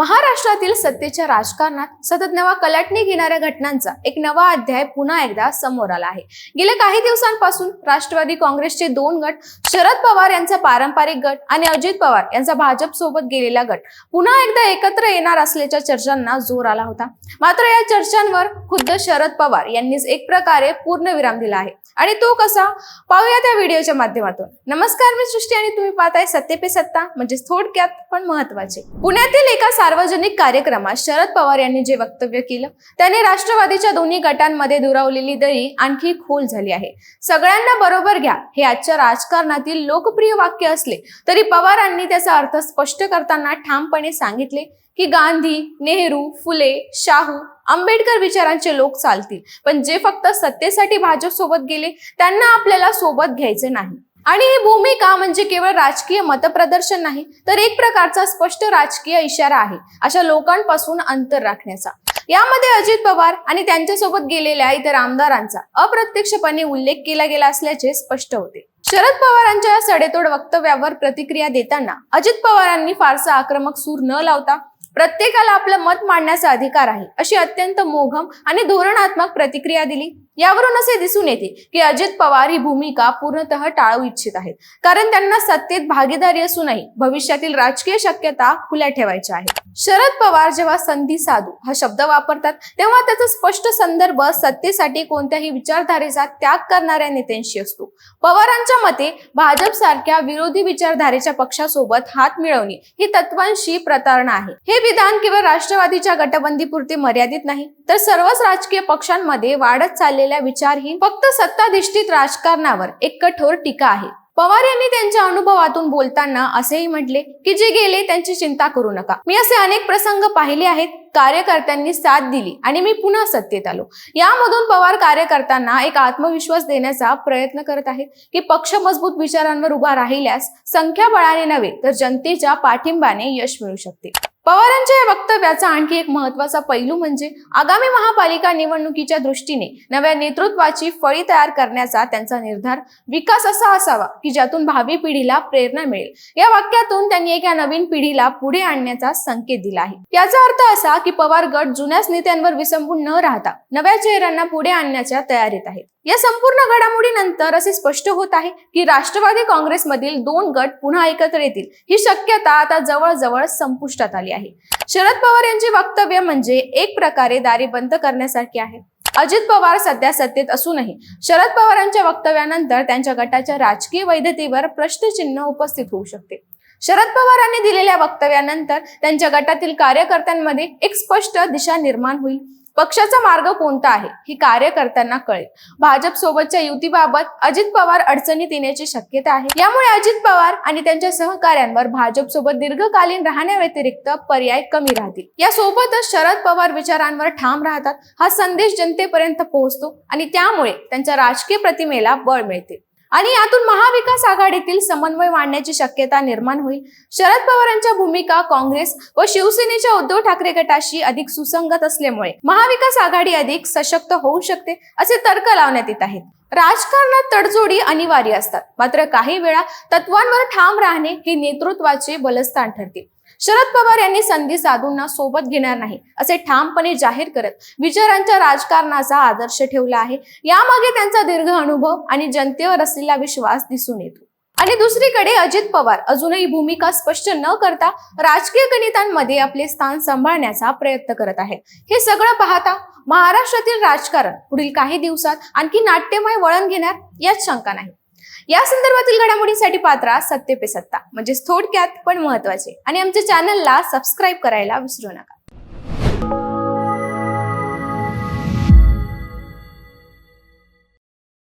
महाराष्ट्रातील सत्तेच्या राजकारणात सतत नवा कलाटणी घेणाऱ्या घटनांचा एक नवा अध्याय पुन्हा एकदा समोर आला आहे. गेल्या काही दिवसांपासून राष्ट्रवादी काँग्रेसचे दोन गट शरद पवार यांचा पारंपरिक गट आणि अजित पवार यांचा भाजप सोबत गेलेला गट पुन्हा एकदा एकत्र येणार असल्याच्या चर्चांना जोर आला होता. मात्र या चर्चांवर खुद्द शरद पवार यांनीच एक प्रकारे पूर्णविराम दिला आहे. आणि तो कसा? पाहूया त्या व्हिडिओच्या माध्यमातून. नमस्कार मी सृष्टी आणि तुम्ही पाहताय सत्ते पे सत्ता म्हणजे थोडक्यात पण महत्त्वाचे. पुण्यातील एका सार्वजनिक कार्यक्रमात शरद पवार यांनी जे वक्तव्य केलं त्याने राष्ट्रवादीच्या दोन्ही गटांमध्ये दुरावलेली दरी आणखी खोल झाली आहे. सगळ्यांना बरोबर घ्या हे आजच्या राजकारणातील लोकप्रिय वाक्य असले तरी पवारांनी त्याचा अर्थ स्पष्ट करताना ठामपणे सांगितले की गांधी नेहरू फुले शाहू आंबेडकर विचारांचे लोक चालतील. पण जे फक्त सत्तेसाठी भाजप सोबत गेले त्यांना आपल्याला सोबत घ्यायचे नाही. आणि ही भूमिका म्हणजे केवळ राजकीय मतप्रदर्शन नाही तर एक प्रकारचा स्पष्ट राजकीय इशारा आहे अशा लोकांपासून अंतर राखण्याचा. यामध्ये अजित पवार आणि त्यांच्यासोबत गेलेल्या इतर आमदारांचा अप्रत्यक्षपणे उल्लेख केला गेला असल्याचे स्पष्ट होते. शरद पवारांच्या सडेतोड वक्तव्यावर प्रतिक्रिया देताना अजित पवारांनी फारसा आक्रमक सूर न लावता प्रत्येकाला आपलं मत मांडण्याचा अधिकार आहे. अशी अत्यंत मोघम आणि धोरणात्मक प्रतिक्रिया दिली. यावरून असे दिसून येते की अजित पवार ही भूमिका पूर्णतः टाळू इच्छित आहेत. कारण त्यांना सत्तेत भागीदारी असूनही भविष्यातील राजकीय शक्यता खुल्या ठेवायच्या आहेत. शरद पवार जेव्हा संधी साधू हा शब्द वापरतात तेव्हा त्याचा स्पष्ट संदर्भ सत्तेसाठी कोणत्याही विचारधारेचा त्याग करणाऱ्या नेत्यांशी असतो. पवारांच्या मते भाजप सारख्या विरोधी विचारधारेच्या पक्षासोबत हात मिळवणे ही तत्वांशी प्रतारणा आहे. हे विधान केवळ राष्ट्रवादीच्या गटबंदीपुरते मर्यादित नाही. तर सर्वच राजकीय पक्षांमध्ये वाढत चाललेल्या विचारही फक्त सत्ताधिष्ठित राजकारणावर एक कठोर टीका आहे. पवार यांनी त्यांच्या अनुभवातून बोलताना असेही म्हटले की जे गेले त्यांची चिंता करू नका. मी असे अनेक प्रसंग पाहिले आहेत कार्यकर्त्यांनी साथ दिली आणि मी पुन्हा सत्तेत आलो. यामधून पवार कार्यकर्त्यांना एक आत्मविश्वास देण्याचा प्रयत्न करत आहेत की पक्ष मजबूत विचारांवर उभा राहिल्यास संख्याबळाने नव्हे तर जनतेच्या पाठिंब्याने यश मिळू शकते. पवारांच्या या वक्तव्याचा आणखी एक महत्त्वाचा पैलू म्हणजे आगामी महापालिका निवडणुकीच्या दृष्टीने नव्या नेतृत्वाची फळी तयार करण्याचा त्यांचा निर्धार विकास असा असावा की ज्यातून भावी पिढीला प्रेरणा मिळेल. या वाक्यातून त्यांनी एका नवीन पिढीला पुढे आणण्याचा संकेत दिला आहे. याचा अर्थ असा की पवार गट जुन्याच नेत्यांवर विसंबून न राहता नव्या चेहऱ्यांना पुढे आणण्याच्या तयारीत आहेत. या संपूर्ण घडामोडीनंतर असे स्पष्ट होत आहे की राष्ट्रवादी काँग्रेसमधील दोन गट पुन्हा एकत्र येतील. ही शक्यता आता जवळजवळ संपुष्टात आली आहे. शरद पवार यांचे वक्तव्य म्हणजे एक प्रकारे दारी बंद करण्यासारखे आहे. अजित पवार सध्या सत्तेत असूनही शरद पवारांच्या वक्तव्यानंतर त्यांच्या गटाच्या राजकीय वैधतेवर प्रश्नचिन्ह उपस्थित होऊ शकते. शरद पवारांनी दिलेल्या वक्तव्यानंतर त्यांच्या गटातील कार्यकर्त्यांमध्ये एक स्पष्ट दिशा निर्माण होईल. पक्षाचा मार्ग कोणता आहे? ही कार्यकर्त्यांना कळेल. भाजप सोबतच्या युतीबाबत अजित पवार अडचणीत येण्याची शक्यता आहे. यामुळे अजित पवार आणि त्यांच्या सहकाऱ्यांवर भाजप सोबत दीर्घकालीन राहण्याव्यतिरिक्त पर्याय कमी राहतील. या सोबतच शरद पवार विचारांवर ठाम राहतात. हा संदेश जनतेपर्यंत पोहोचतो आणि त्यामुळे त्यांच्या राजकीय प्रतिमेला बळ मिळते. आणि यातून महाविकास आघाडीतील समन्वय वाढण्याची शक्यता निर्माण होईल. शरद पवारांच्या भूमिका काँग्रेस व शिवसेनेच्या उद्धव ठाकरे गटाशी अधिक सुसंगत असल्यामुळे महाविकास आघाडी अधिक सशक्त होऊ शकते असे तर्क लावण्यात येत आहेत. राजकारणात तडजोडी अनिवार्य असतात. मात्र काही वेळा तत्वांवर ठाम राहणे हे नेतृत्वाचे बलस्थान ठरते शरद पवार यांनी संधी साधूंना सोबत घेणार नाही असे ठामपणे जाहीर करत विचारांच्या राजकारणाचा आदर्श ठेवला आहे. यामागे त्यांचा दीर्घ अनुभव आणि जनतेवर असलेला विश्वास दिसून येतो. आणि दुसरीकडे अजित पवार अजूनही भूमिका स्पष्ट न करता राजकीय गणितांमध्ये आपले स्थान सांभाळण्याचा प्रयत्न करत आहेत. हे सगळं पाहता महाराष्ट्रातील राजकारण पुढील काही दिवसात आणखी नाट्यमय वळण घेणार यात शंका नाही. या संदर्भातील घडामोडींसाठी पात्रा सत्ते पे सत्ता. म्हणजेच थोडक्यात पण महत्त्वाचे. आणि आमच्या चॅनलला सबस्क्राईब करायला विसरू नका.